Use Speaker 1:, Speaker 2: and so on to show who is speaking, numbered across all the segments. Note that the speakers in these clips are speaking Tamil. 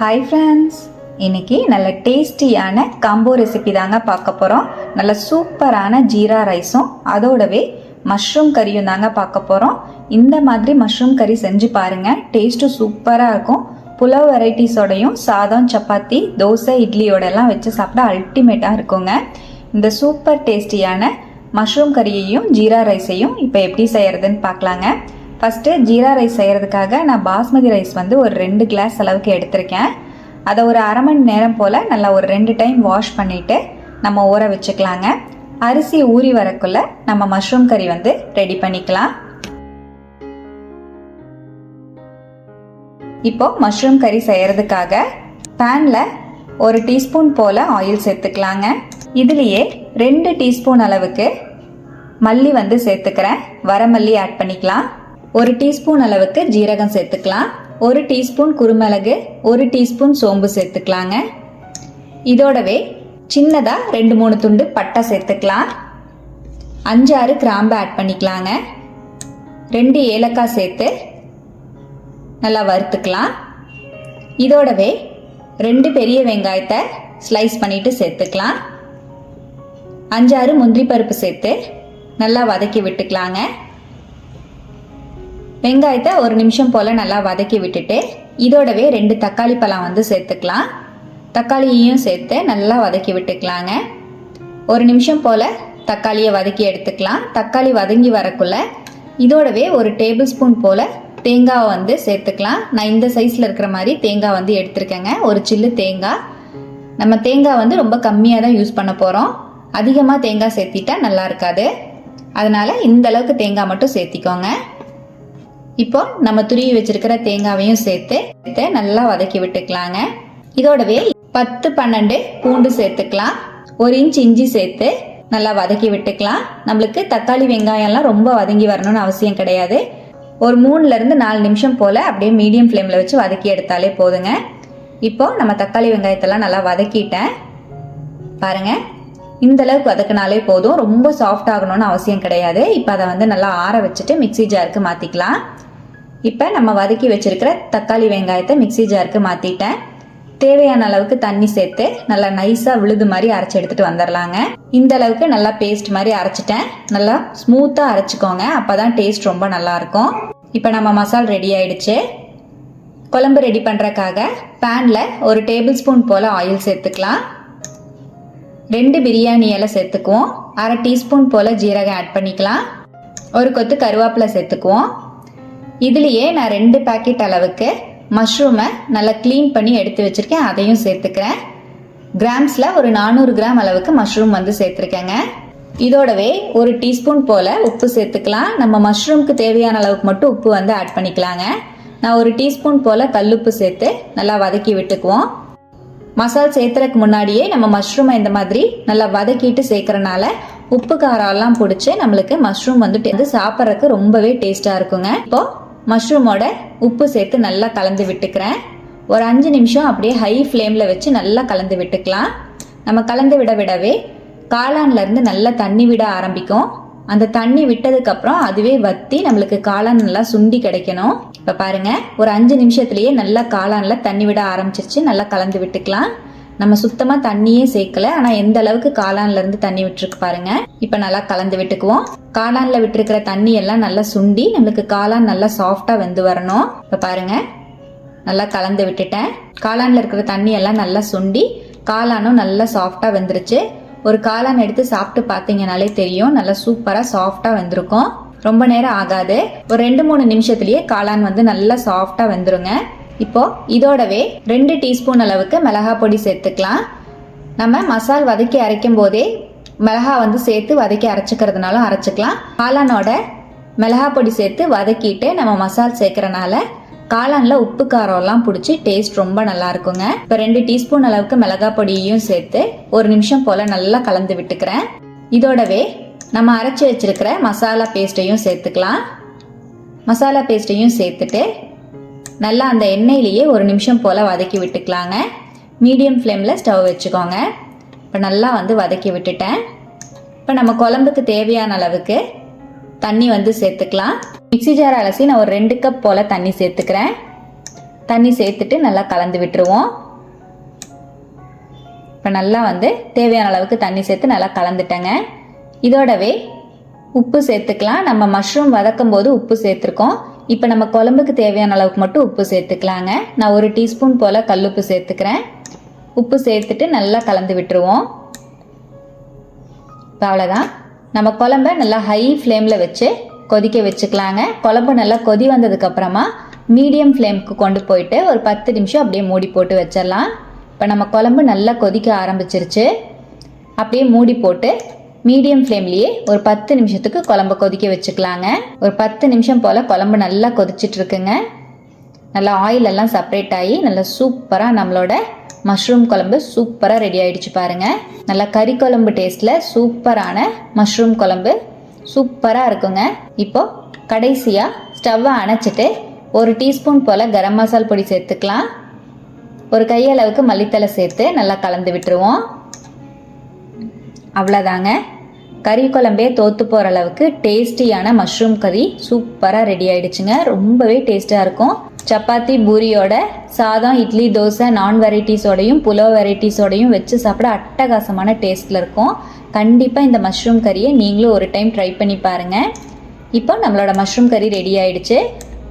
Speaker 1: ஹாய் ஃப்ரெண்ட்ஸ் இன்னைக்கு நல்ல டேஸ்டியான காம்போ ரெசிபி தாங்க பார்க்க போகிறோம் நல்ல சூப்பரான ஜீரா ரைஸும் அதோடவே மஷ்ரூம் கறியும் தாங்க பார்க்க போகிறோம் இந்த மாதிரி மஷ்ரூம் கறி செஞ்சு பாருங்கள் டேஸ்ட்டும் சூப்பராக இருக்கும். புலாவ் வெரைட்டிஸோடையும் சாதம் சப்பாத்தி தோசை இட்லியோடலாம் வச்சு சாப்பிட அல்டிமேட்டாக இருக்குங்க. இந்த சூப்பர் டேஸ்டியான மஷ்ரூம் கறியையும் ஜீரா ரைஸையும் இப்போ எப்படி செய்கிறதுன்னு பார்க்கலாங்க. ஃபஸ்ட்டு ஜீரா ரைஸ் செய்கிறதுக்காக நான் பாஸ்மதி ரைஸ் வந்து ஒரு ரெண்டு கிளாஸ் அளவுக்கு எடுத்திருக்கேன். அதை ஒரு அரை மணி நேரம் போல் நல்லா ஒரு ரெண்டு டைம் வாஷ் பண்ணிவிட்டு நம்ம ஊற வச்சுக்கலாங்க. அரிசி ஊறி வரக்குள்ள நம்ம மஷ்ரூம் கறி வந்து ரெடி பண்ணிக்கலாம். இப்போ மஷ்ரூம் கறி செய்கிறதுக்காக பேனில் ஒரு டீஸ்பூன் போல் ஆயில் சேர்த்துக்கலாங்க. இதுலேயே ரெண்டு டீஸ்பூன் அளவுக்கு மல்லி வந்து சேர்த்துக்கிறேன். வரமல்லி ஆட் பண்ணிக்கலாம். ஒரு டீஸ்பூன் அளவுக்கு ஜீரகம் சேர்த்துக்கலாம். ஒரு டீஸ்பூன் குருமிளகு ஒரு டீஸ்பூன் சோம்பு சேர்த்துக்கலாங்க. இதோடவே சின்னதாக ரெண்டு மூணு துண்டு பட்டை சேர்த்துக்கலாம். அஞ்சாறு கிராம்பு ஆட் பண்ணிக்கலாங்க. ரெண்டு ஏலக்காய் சேர்த்து நல்லா வறுத்துக்கலாம். இதோடவே ரெண்டு பெரிய வெங்காயத்தை ஸ்லைஸ் பண்ணிட்டு சேர்த்துக்கலாம். அஞ்சாறு முந்திரி பருப்பு சேர்த்து நல்லா வதக்கி விட்டுக்கலாங்க. வெங்காயத்தை ஒரு நிமிஷம் போல் நல்லா வதக்கி விட்டுட்டு இதோடவே ரெண்டு தக்காளி பழம் வந்து சேர்த்துக்கலாம். தக்காளியையும் சேர்த்து நல்லா வதக்கி விட்டுக்கலாங்க. ஒரு நிமிஷம் போல் தக்காளியை வதக்கி எடுத்துக்கலாம். தக்காளி வதங்கி வரக்குள்ள இதோடவே ஒரு டேபிள் ஸ்பூன் போல் தேங்காவை வந்து சேர்த்துக்கலாம். நான் இந்த சைஸில் இருக்கிற மாதிரி தேங்காய் வந்து எடுத்திருக்கேங்க. ஒரு சில்லு தேங்காய். நம்ம தேங்காய் வந்து ரொம்ப கம்மியாக தான் யூஸ் பண்ண போகிறோம் அதிகமாக தேங்காய் சேர்த்திட்டா நல்லா இருக்காது. அதனால் இந்த அளவுக்கு தேங்காய் மட்டும் சேர்த்திக்கோங்க. இப்போ நம்ம துருவி வச்சிருக்கிற தேங்காவையும் சேர்த்து நல்லா வதக்கி விட்டுக்கலாங்க. இதோடவே பத்து பன்னெண்டு பூண்டு சேர்த்துக்கலாம். ஒரு இன்ச் இஞ்சி சேர்த்து நல்லா வதக்கி விட்டுக்கலாம். நம்மளுக்கு தக்காளி வெங்காயம்லாம் ரொம்ப வதங்கி வரணும்னு அவசியம் கிடையாது. ஒரு மூணுல இருந்து நாலு நிமிஷம் போல அப்படியே மீடியம் ஃப்ளேமில் வச்சு வதக்கி எடுத்தாலே போதுங்க. இப்போ நம்ம தக்காளி வெங்காயத்தெல்லாம் நல்லா வதக்கிட்டேன். பாருங்க. இந்த அளவுக்கு வதக்கினாலே போதும். ரொம்ப சாஃப்ட் ஆகணும்னு அவசியம் கிடையாது. இப்போ அதை வந்து நல்லா ஆற வச்சுட்டு மிக்ஸி ஜாருக்கு மாற்றிக்கலாம் இப்போ நம்ம வதக்கி வச்சிருக்கிற தக்காளி வெங்காயத்தை மிக்ஸி ஜாருக்கு மாற்றிட்டேன் தேவையான அளவுக்கு தண்ணி சேர்த்து நல்லா நைஸாக விழுது மாதிரி அரைச்சி எடுத்துகிட்டு வந்துடலாங்க இந்த அளவுக்கு நல்லா பேஸ்ட் மாதிரி அரைச்சிட்டேன். நல்லா ஸ்மூத்தாக அரைச்சிக்கோங்க. அப்போ தான் டேஸ்ட் ரொம்ப நல்லாயிருக்கும் இப்போ நம்ம மசால் ரெடி ஆயிடுச்சு. குழம்பு ரெடி பண்ணுறக்காக பேனில் ஒரு டேபிள் ஸ்பூன் போல் ஆயில் சேர்த்துக்கலாம். ரெண்டு பிரியாணி இலை சேர்த்துக்குவோம். அரை டீஸ்பூன் போல் ஜீரகம் ஆட் பண்ணிக்கலாம். ஒரு கொத்து கருவேப்பிலை சேர்த்துக்குவோம். இதுலேயே நான் ரெண்டு பேக்கெட் அளவுக்கு மஷ்ரூமை நல்லா க்ளீன் பண்ணி எடுத்து வச்சுருக்கேன். அதையும் சேர்த்துக்கிறேன். கிராம்ஸில் ஒரு நானூறு கிராம் அளவுக்கு மஷ்ரூம் வந்து சேர்த்துருக்கேங்க. இதோடவே ஒரு டீஸ்பூன் போல் உப்பு சேர்த்துக்கலாம். நம்ம மஷ்ரூம்க்கு தேவையான அளவுக்கு மட்டும் உப்பு வந்து ஆட் பண்ணிக்கலாங்க. நான் ஒரு டீஸ்பூன் போல் கல்லுப்பு சேர்த்து நல்லா வதக்கி விட்டுக்குவோம். மசால் சேர்த்துறதுக்கு முன்னாடியே நம்ம மஷ்ரூமை இந்த மாதிரி நல்லா வதக்கிட்டு சேர்க்கறனால உப்பு காரம்லாம் பிடிச்சி நம்மளுக்கு மஷ்ரூம் வந்துட்டு வந்து சாப்பிட்றதுக்கு ரொம்பவே டேஸ்ட்டாக இருக்குங்க. இப்போது மஷ்ரூமோட உப்பு சேர்த்து நல்லா கலந்து விட்டுக்கிறேன். ஒரு அஞ்சு நிமிஷம் அப்படியே ஹை ஃப்ளேமில் வச்சு நல்லா கலந்து விட்டுக்கலாம். நம்ம கலந்து விட விடவே காளான்லேருந்து நல்லா தண்ணி விட ஆரம்பிக்கும். அந்த தண்ணி விட்டதுக்கப்புறம் அதுவே வத்தி நம்மளுக்கு காளான் நல்லா சுண்டி கிடைக்கணும். இப்போ பாருங்க ஒரு அஞ்சு நிமிஷத்துலேயே நல்லா காளானில் தண்ணி விட ஆரம்பிச்சிருச்சு. நல்லா கலந்து விட்டுக்கலாம். நம்ம சுத்தமாக தண்ணியே சேர்க்கல. ஆனால் எந்த அளவுக்கு காளான்லேருந்து தண்ணி விட்டுருக்கு பாருங்க. இப்போ நல்லா கலந்து விட்டுக்குவோம். காளானில் விட்டுருக்கிற தண்ணி எல்லாம் நல்லா சுண்டி நம்மளுக்கு காளான் நல்லா சாஃப்டாக வெந்து வரணும். இப்போ பாருங்க. நல்லா கலந்து விட்டுட்டேன். காளானில் இருக்கிற தண்ணி எல்லாம் நல்லா சுண்டி காளானும் நல்லா சாஃப்டாக வெந்துருச்சு. ஒரு காளான் எடுத்து சாப்பிட்டு பார்த்தீங்கனாலே தெரியும். நல்லா சூப்பராக சாஃப்டாக வந்திருக்கும். ரொம்ப நேரம் ஆகாது. ஒரு ரெண்டு மூணு நிமிஷத்துலேயே காளான் வந்து நல்லா சாஃப்டாக வந்துருங்க. இப்போ இதோடவே ரெண்டு டீஸ்பூன் அளவுக்கு மிளகா பொடி சேர்த்துக்கலாம். நம்ம மசால் வதக்கி அரைக்கும் போதே மிளகா வந்து சேர்த்து வதக்கி அரைச்சிக்கிறதுனாலும் அரைச்சிக்கலாம். காளானோட மிளகா பொடி சேர்த்து வதக்கிட்டு நம்ம மசால் சேர்க்கறனால காளானில் உப்பு காரம்லாம் பிடிச்சி டேஸ்ட் ரொம்ப நல்லா இருக்குங்க. இப்போ ரெண்டு டீஸ்பூன் அளவுக்கு மிளகா பொடியையும் சேர்த்து ஒரு நிமிஷம் போல நல்லா கலந்து விட்டுக்கிறேன். இதோடவே நம்ம அரைச்சி வச்சிருக்கிற மசாலா பேஸ்ட்டையும் சேர்த்துக்கலாம். மசாலா பேஸ்ட்டையும் சேர்த்துட்டு நல்லா அந்த எண்ணெயிலேயே ஒரு நிமிஷம் போல் வதக்கி விட்டுக்கலாங்க. மீடியம் ஃப்ளேமில் ஸ்டவ் வச்சுக்கோங்க. இப்போ நல்லா வந்து வதக்கி விட்டுட்டேன். இப்போ நம்ம குழம்புக்கு தேவையான அளவுக்கு தண்ணி வந்து சேர்த்துக்கலாம். மிக்ஸி ஜார் அலசி நான் ஒரு ரெண்டு கப் போல் தண்ணி சேர்த்துக்கிறேன். தண்ணி சேர்த்துட்டு நல்லா கலந்து விட்டுருவோம். இப்போ நல்லா வந்து தேவையான அளவுக்கு தண்ணி சேர்த்து நல்லா கலந்துட்டேங்க. இதோடவே உப்பு சேர்த்துக்கலாம். நம்ம மஷ்ரூம் வதக்கும் போது உப்பு சேர்த்துருக்கோம். இப்போ நம்ம குழம்புக்கு தேவையான அளவுக்கு மட்டும் உப்பு சேர்த்துக்கலாங்க. நான் ஒரு டீஸ்பூன் போல் கல்லுப்பு சேர்த்துக்கிறேன். உப்பு சேர்த்துட்டு நல்லா கலந்து விட்டுருவோம். இப்போ அவ்வளோதான் நம்ம குழம்ப நல்லா ஹை ஃப்ளேமில் வச்சு கொதிக்க வச்சுக்கலாங்க. குழம்பு நல்லா கொதி வந்ததுக்கப்புறமா மீடியம் ஃப்ளேமுக்கு கொண்டு போயிட்டு ஒரு பத்து நிமிஷம் அப்படியே மூடி போட்டு வச்சிடலாம். இப்போ நம்ம குழம்பு நல்லா கொதிக்க ஆரம்பிச்சிருச்சு. அப்படியே மூடி போட்டு மீடியம் ஃப்ளேம்லேயே ஒரு பத்து நிமிஷத்துக்கு குழம்பு கொதிக்க வச்சுக்கலாங்க. ஒரு பத்து நிமிஷம் போல் குழம்பு நல்லா கொதிச்சிட்டு இருக்குங்க நல்லா ஆயில் எல்லாம் செப்பரேட் ஆகி நல்லா சூப்பராக நம்மளோட மஷ்ரூம் குழம்பு சூப்பராக ரெடி ஆகிடுச்சு பாருங்க. நல்லா கறி குழம்பு டேஸ்ட்டில் சூப்பரான மஷ்ரூம் குழம்பு சூப்பராக இருக்குங்க. இப்போது கடைசியாக ஸ்டவ்வை அணைச்சிட்டு ஒரு டீஸ்பூன் போல் கரம் மசால் பொடி சேர்த்துக்கலாம். ஒரு கையளவுக்கு மல்லித்தலை சேர்த்து நல்லா கலந்து விட்டுருவோம். அவ்வளோதாங்க கறி குழம்பே தோற்று போகிற அளவுக்கு டேஸ்டியான மஷ்ரூம் கறி சூப்பராக ரெடி ஆயிடுச்சுங்க. ரொம்பவே டேஸ்ட்டாக இருக்கும். சப்பாத்தி பூரியோட சாதம் இட்லி தோசை நான் வெரைட்டிஸோடையும் புலோ வெரைட்டிஸோடையும் வச்சு சாப்பிட அட்டகாசமான டேஸ்ட்டில் இருக்கும். கண்டிப்பாக இந்த மஷ்ரூம் கறியை நீங்களும் ஒரு டைம் ட்ரை பண்ணி பாருங்கள் இப்போ நம்மளோட மஷ்ரூம் கறி ரெடி ஆயிடுச்சு.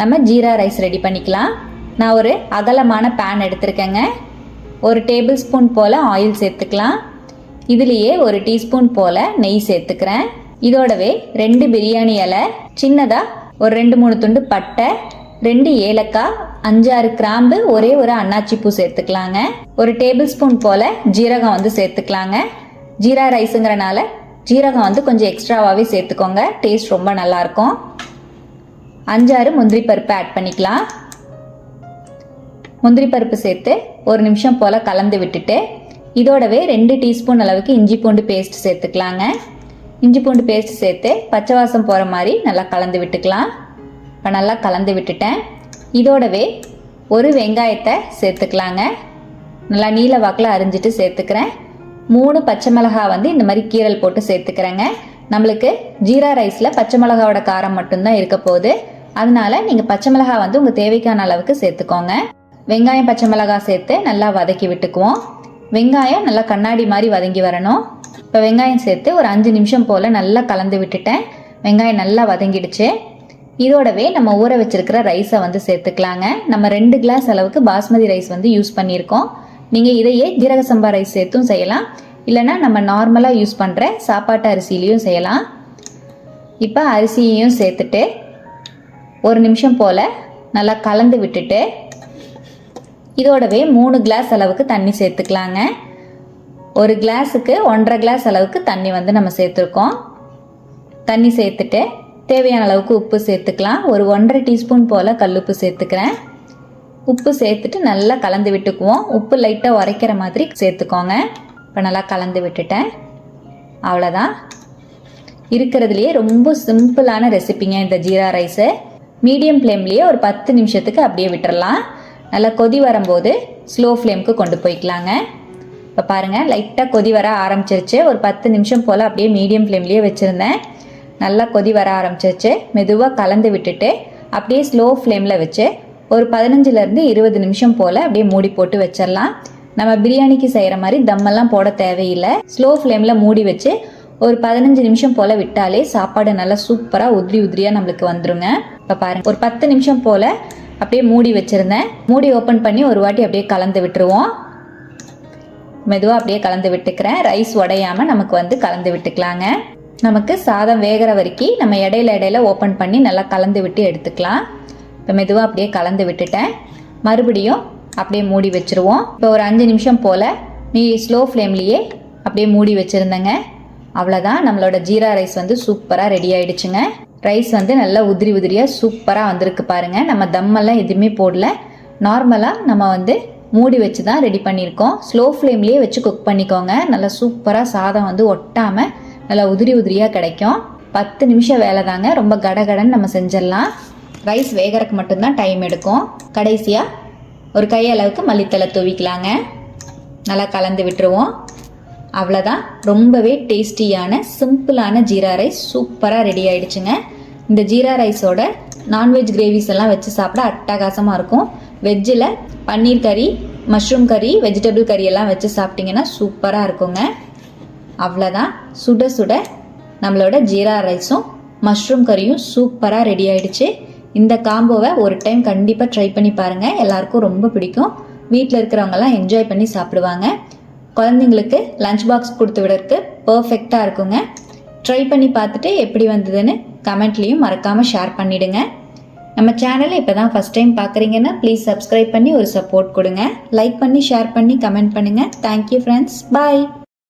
Speaker 1: நம்ம ஜீரா ரைஸ் ரெடி பண்ணிக்கலாம். நான் ஒரு அகலமான பேன் எடுத்திருக்கேங்க. ஒரு டேபிள் ஸ்பூன் போல் ஆயில் சேர்த்துக்கலாம். இதுலேயே ஒரு டீஸ்பூன் போல் நெய் சேர்த்துக்கிறேன். இதோடவே ரெண்டு பிரியாணி இலை சின்னதாக ஒரு ரெண்டு மூணு துண்டு பட்டை ரெண்டு ஏலக்காய் அஞ்சாறு கிராம்பு ஒரே ஒரு அன்னாச்சி பூ சேர்த்துக்கலாங்க. ஒரு டேபிள் ஸ்பூன் போல் ஜீரகம் வந்து சேர்த்துக்கலாங்க. ஜீரா ரைஸுங்கிறனால ஜீரகம் வந்து கொஞ்சம் எக்ஸ்ட்ராவாகவே சேர்த்துக்கோங்க. டேஸ்ட் ரொம்ப நல்லாயிருக்கும் அஞ்சாறு முந்திரி பருப்பு ஆட் பண்ணிக்கலாம். முந்திரி பருப்பு சேர்த்து ஒரு நிமிஷம் போல் கலந்து விட்டுட்டு இதோடவே ரெண்டு டீஸ்பூன் அளவுக்கு இஞ்சி பூண்டு பேஸ்ட் சேர்த்துக்கலாங்க. இஞ்சி பூண்டு பேஸ்ட் சேர்த்து பச்சை வாசம் போகிற மாதிரி நல்லா கலந்து விட்டுக்கலாம். இப்போ நல்லா கலந்து விட்டுட்டேன். இதோடவே ஒரு வெங்காயத்தை சேர்த்துக்கலாங்க. நல்லா நீல வாக்கில் அரிஞ்சிட்டு சேர்த்துக்கிறேன். மூணு பச்சை மிளகா வந்து இந்த மாதிரி கீரல் போட்டு சேர்த்துக்கிறேங்க. நம்மளுக்கு ஜீரா ரைஸில் பச்சை மிளகாவோட காரம் மட்டும்தான் இருக்க போகுது. அதனால நீங்கள் பச்சை மிளகா வந்து உங்கள் தேவைக்கான அளவுக்கு சேர்த்துக்கோங்க. வெங்காயம் பச்சை மிளகா சேர்த்து நல்லா வதக்கி விட்டுக்குவோம். வெங்காயம் நல்லா கண்ணாடி மாதிரி வதங்கி வரணும். இப்போ வெங்காயம் சேர்த்து ஒரு அஞ்சு நிமிஷம் போல் நல்லா கலந்து விட்டுட்டேன். வெங்காயம் நல்லா வதங்கிடுச்சு. இதோடவே நம்ம ஊற வச்சிருக்கிற ரைஸை வந்து சேர்த்துக்கலாங்க. நம்ம ரெண்டு கிளாஸ் அளவுக்கு பாஸ்மதி ரைஸ் வந்து யூஸ் பண்ணியிருக்கோம். நீங்கள் இதையே ஜீரக சம்பா ரைஸ் சேர்த்தும் செய்யலாம். இல்லைனா நம்ம நார்மலாக யூஸ் பண்ணுற சாப்பாட்டு அரிசிலையும் செய்யலாம். இப்போ அரிசியையும் சேர்த்துட்டு ஒரு நிமிஷம் போல் நல்லா கலந்து விட்டுட்டு இதோடவே மூணு கிளாஸ் அளவுக்கு தண்ணி சேர்த்துக்கலாங்க. ஒரு கிளாஸுக்கு ஒன்றரை கிளாஸ் அளவுக்கு தண்ணி வந்து நம்ம சேர்த்துருக்கோம். தண்ணி சேர்த்துட்டு தேவையான அளவுக்கு உப்பு சேர்த்துக்கலாம். ஒரு ஒன்றரை டீஸ்பூன் போல் கல்லுப்பு சேர்த்துக்கிறேன். உப்பு சேர்த்துட்டு நல்லா கலந்து விட்டுக்குவோம். உப்பு லைட்டாக உரைக்கிற மாதிரி சேர்த்துக்கோங்க. இப்போ நல்லா கலந்து விட்டுட்டேன். அவ்வளோதான் இருக்கிறதுலையே ரொம்ப சிம்பிளான ரெசிபிங்க இந்த ஜீரா ரைஸு மீடியம் ஃப்ளேம்லேயே ஒரு பத்து நிமிஷத்துக்கு அப்படியே விட்டுறலாம். நல்லா கொதி வரும்போது ஸ்லோ ஃப்ளேமுக்கு கொண்டு போய்க்கலாங்க. இப்போ பாருங்கள் லைட்டாக கொதி வர ஆரம்பிச்சிருச்சு. ஒரு பத்து நிமிஷம் போல் அப்படியே மீடியம் ஃப்ளேம்லேயே வச்சுருந்தேன். நல்லா கொதி வர ஆரம்பிச்சிருச்சு. மெதுவாக கலந்து விட்டுட்டு அப்படியே ஸ்லோ ஃப்ளேமில் வச்சு ஒரு பதினஞ்சுலேருந்து இருபது நிமிஷம் போல் அப்படியே மூடி போட்டு வச்சிடலாம் நம்ம பிரியாணிக்கு செய்கிற மாதிரி தம்மெல்லாம் போட தேவையில்லை. ஸ்லோ ஃப்ளேமில் மூடி வச்சு ஒரு பதினஞ்சு நிமிஷம் போல் விட்டாலே சாப்பாடு நல்லா சூப்பராக உதிரி உதிரியாக நம்மளுக்கு வந்துருங்க. இப்போ பாருங்கள் ஒரு பத்து நிமிஷம் போல் அப்படியே மூடி வச்சுருந்தேன். மூடி ஓப்பன் பண்ணி ஒரு வாட்டி அப்படியே கலந்து விட்டுருவோம். மெதுவாக அப்படியே கலந்து விட்டுக்கிறேன். ரைஸ் உடையாமல் நமக்கு வந்து கலந்து விட்டுக்கலாங்க. நமக்கு சாதம் வேகிற வரைக்கும் நம்ம இடையில இடையில ஓப்பன் பண்ணி நல்லா கலந்து விட்டு எடுத்துக்கலாம். இப்போ மெதுவாக அப்படியே கலந்து விட்டுட்டேன். மறுபடியும் அப்படியே மூடி வச்சுருவோம். இப்போ ஒரு அஞ்சு நிமிஷம் போல் நீ ஸ்லோ ஃப்ளேம்லேயே அப்படியே மூடி வச்சுருந்தேங்க. அவ்வளோதான் நம்மளோட ஜீரா ரைஸ் வந்து சூப்பராக ரெடி ஆயிடுச்சுங்க. ரைஸ் வந்து நல்லா உதிரி உதிரியாக சூப்பராக வந்திருக்கு பாருங்கள் நம்ம தம்மெல்லாம் எதுவுமே போடல. நார்மலாக நம்ம வந்து மூடி வச்சு தான் ரெடி பண்ணியிருக்கோம். ஸ்லோ ஃப்ளேம்லேயே வச்சு குக் பண்ணிக்கோங்க. நல்லா சூப்பராக சாதம் வந்து ஒட்டாமல் நல்லா உதிரி உதிரியாக கிடைக்கும். பத்து நிமிஷம் வேலை தாங்க. ரொம்ப கடகடன்னு நம்ம செஞ்சிடலாம். ரைஸ் வேகறதுக்கு மட்டும்தான் டைம் எடுக்கும். கடைசியாக ஒரு கையளவுக்கு மல்லித்தலை தூவிக்கலாங்க. நல்லா கலந்து விட்டுருவோம். அவ்வளோதான் ரொம்பவே டேஸ்டியான சிம்பிளான ஜீரா ரைஸ் சூப்பராக ரெடி ஆயிடுச்சுங்க. இந்த ஜீரா ரைஸோட நான்வெஜ் கிரேவிஸ் எல்லாம் வச்சு சாப்பிட அட்டகாசமாக இருக்கும். வெஜ்ஜில் பன்னீர் கறி மஷ்ரூம் கறி வெஜிடபிள் கறி எல்லாம் வச்சு சாப்பிட்டிங்கன்னா சூப்பராக இருக்குங்க. அவ்வளோதான் சுட சுட நம்மளோட ஜீரா ரைஸும் மஷ்ரூம் கறியும் சூப்பராக ரெடி ஆயிடுச்சு. இந்த காம்போவை ஒரு டைம் கண்டிப்பாக ட்ரை பண்ணி பாருங்கள் எல்லாருக்கும் ரொம்ப பிடிக்கும். வீட்டில் இருக்கிறவங்கலாம் என்ஜாய் பண்ணி சாப்பிடுவாங்க. குழந்தைங்களுக்கு லஞ்ச் பாக்ஸ் கொடுத்து விடறதுக்கு பர்ஃபெக்டாக இருக்குங்க. ட்ரை பண்ணி பார்த்துட்டு எப்படி வந்ததுன்னு கமெண்ட்லேயும் மறக்காமல் ஷேர் பண்ணிவிடுங்க நம்ம சேனலை இப்போ தான் ஃபஸ்ட் டைம் பார்க்குறீங்கன்னா ப்ளீஸ் சப்ஸ்கிரைப் பண்ணி ஒரு சப்போர்ட் கொடுங்க. லைக் பண்ணி ஷேர் பண்ணி கமெண்ட் பண்ணுங்கள் தேங்க்யூ ஃப்ரெண்ட்ஸ் பாய்